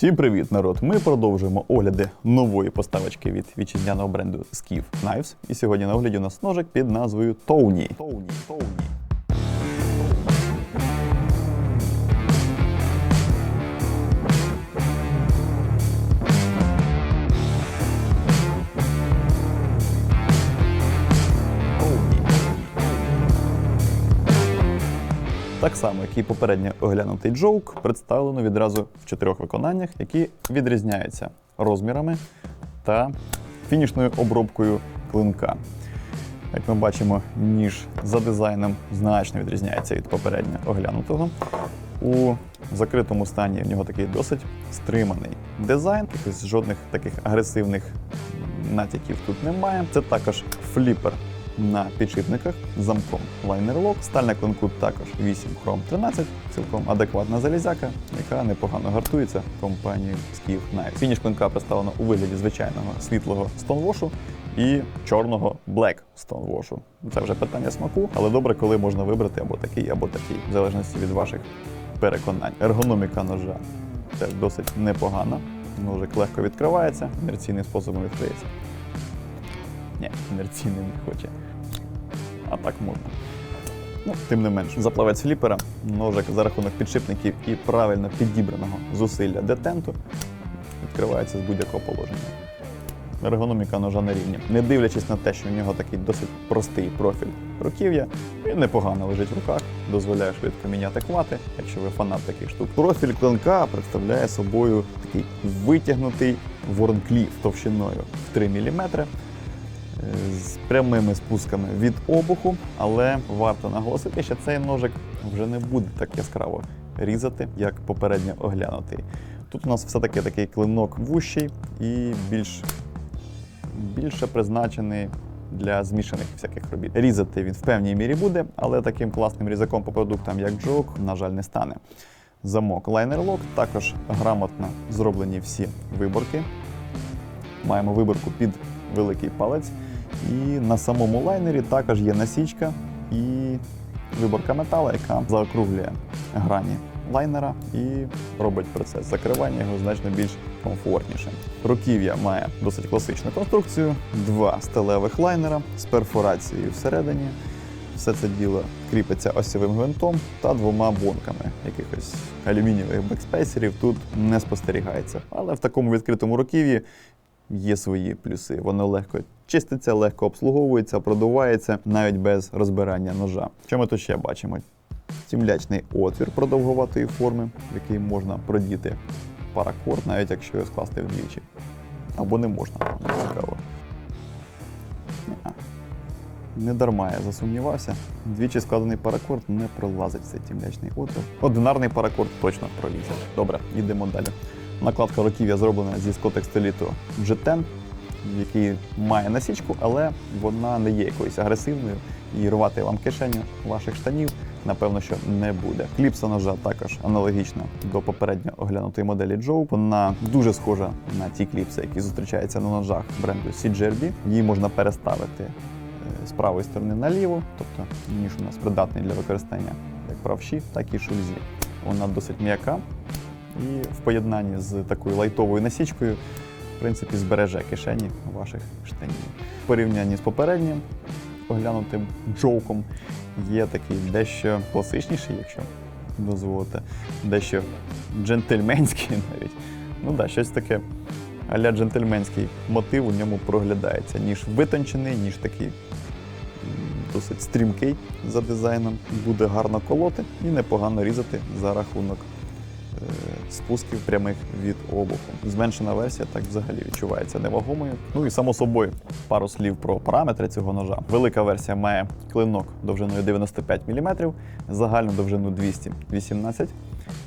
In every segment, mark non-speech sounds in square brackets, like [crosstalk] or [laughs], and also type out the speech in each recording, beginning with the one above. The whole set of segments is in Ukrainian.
Всім привіт, народ! Ми продовжуємо огляди нової поставочки від вітчизняного бренду Skiff Knives. І сьогодні на огляді у нас ножик під назвою Тоуні. Тоуні, Тоуні. Так само, як і попередньо оглянутий джоук, представлено відразу в чотирьох виконаннях, які відрізняються розмірами та фінішною обробкою клинка. Як ми бачимо, ніж за дизайном значно відрізняється від попередньо оглянутого. У закритому стані в нього такий досить стриманий дизайн, якихось жодних таких агресивних натяків тут немає. Це також фліпер на підшипниках з замком Liner Lock. Сталь на клинку також 8 Chrome 13, цілком адекватна залізяка, яка непогано гартується компанією Skiff Knives. Фініш клинка представлено у вигляді звичайного світлого стонвошу і чорного Black Stonewash. Це вже питання смаку, але добре, коли можна вибрати або такий, або такий, в залежності від ваших переконань. Ергономіка ножа теж досить непогана. Ножик легко відкривається, інерційним способом відкриється. Ні, інерційний не хоче. А так можна. Ну, тим не менш, заплавець фліпера, ножик за рахунок підшипників і правильно підібраного зусилля детенту відкривається з будь-якого положення. Ергономіка ножа на рівні. Не дивлячись на те, що в нього такий досить простий профіль руків'я, він непогано лежить в руках, дозволяє швидко міняти хвати, якщо ви фанат таких штук. Профіль клинка представляє собою такий витягнутий ворнкліф товщиною в 3 мм з прямими спусками від обуху, але варто наголосити, що цей ножик вже не буде так яскраво різати, як попередньо оглянутий. Тут у нас все-таки такий клинок вущий і більш, більше призначений для змішаних всяких робіт. Різати він в певній мірі буде, але таким класним різаком по продуктам, як джок, на жаль, не стане. Замок Lock, також грамотно зроблені всі виборки. Маємо виборку під великий палець. І на самому лайнері також є насічка і виборка металу, яка заокруглює грані лайнера і робить процес закривання його значно більш комфортнішим. Руків'я має досить класичну конструкцію, два сталевих лайнера з перфорацією всередині. Все це діло кріпиться осьовим гвинтом та двома бонками. Якихось алюмінієвих бекспейсерів тут не спостерігається. Але в такому відкритому руків'ї є свої плюси. Воно легко чиститься, легко обслуговується, продувається навіть без розбирання ножа. Що ми тут ще бачимо? Тімлячний отвір продовгуватої форми, в який можна продіти паракорд, навіть якщо його скласти вдвічі. Або не можна, не цікаво. Не дарма я засумнівався. Двічі складений паракорд не пролазить цей тімлячний отвір. Одинарний паракорд точно пролізе. Добре, йдемо далі. Накладка руків'я зроблена зі скотекстиліту G10, який має насічку, але вона не є якоюсь агресивною і рвати вам кишеню ваших штанів, напевно, що не буде. Кліпса ножа також аналогічна до попередньо оглянутої моделі Joe. Вона дуже схожа на ті кліпси, які зустрічаються на ножах бренду CGRB. Її можна переставити е, з правої сторони наліво, тобто ніж у нас придатний для використання як правші, так і шульзі. Вона досить м'яка, і в поєднанні з такою лайтовою насічкою, принципі, збереже кишені ваших штанів. В порівнянні з попереднім оглянутим джоуком є такий дещо класичніший, якщо дозволите, дещо джентльменський [laughs] навіть. Ну так, щось таке аля джентльменський мотив у ньому проглядається. Ніж витончений, ніж такий досить стрімкий за дизайном. Буде гарно колоти і непогано різати за рахунок спусків прямих від обуху. Зменшена версія так взагалі відчувається невагомою. Ну і само собою пару слів про параметри цього ножа. Велика версія має клинок довжиною 95 мм, загальну довжину 218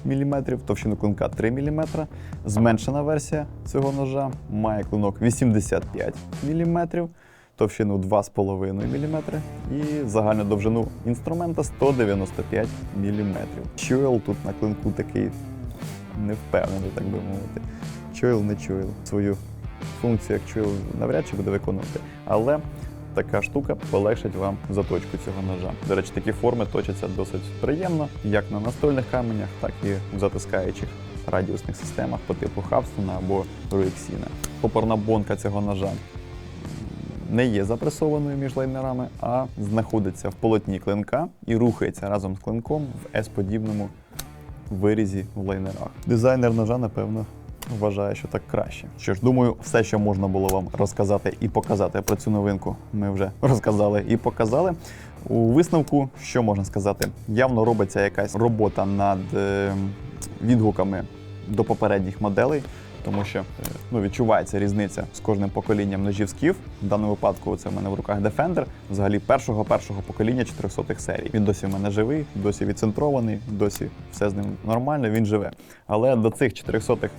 мм, товщину клинка 3 мм. Зменшена версія цього ножа має клинок 85 мм. Товщину 2,5 мм і загальну довжину інструмента 195 мм. Чуел тут на клинку такий невпевнений, так би мовити. Чойл не чойл. Свою функцію як чойл навряд чи буде виконувати. Але така штука полегшить вам заточку цього ножа. До речі, такі форми точаться досить приємно, як на настольних каменях, так і в затискаючих радіусних системах по типу Хабстона або Руексіна. Топорна бонка цього ножа не є запресованою між лайнерами, а знаходиться в полотні клинка і рухається разом з клинком в S-подібному вирізі в лайнерах. Дизайнер ножа, напевно, вважає, що так краще. Що ж, думаю, все, що можна було вам розказати і показати про цю новинку, ми вже розказали і показали. У висновку, що можна сказати, явно робиться якась робота над е, відгуками до попередніх моделей. Тому що е, ну, відчувається різниця з кожним поколінням ножів скіф. В даному випадку це в мене в руках Defender, взагалі першого першого покоління 400-х серій. Він досі в мене живий, досі відцентрований, досі все з ним нормально, він живе. Але до цих 400-х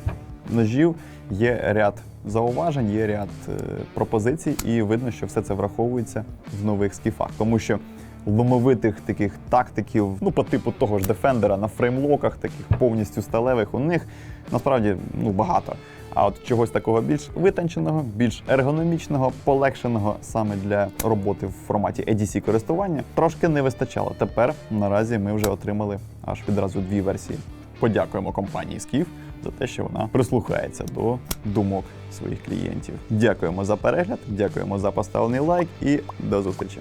ножів є ряд зауважень, є ряд е, пропозицій, і видно, що все це враховується в нових скіфах. Тому що ломовитих таких тактиків, ну по типу того ж Defender на фреймлоках, таких повністю сталевих, у них насправді ну багато. А от чогось такого більш витонченого, більш ергономічного, полегшеного саме для роботи в форматі EDC користування трошки не вистачало. Тепер наразі ми вже отримали аж відразу дві версії. Подякуємо компанії Skif за те, що вона прислухається до думок своїх клієнтів. Дякуємо за перегляд, дякуємо за поставлений лайк і до зустрічі.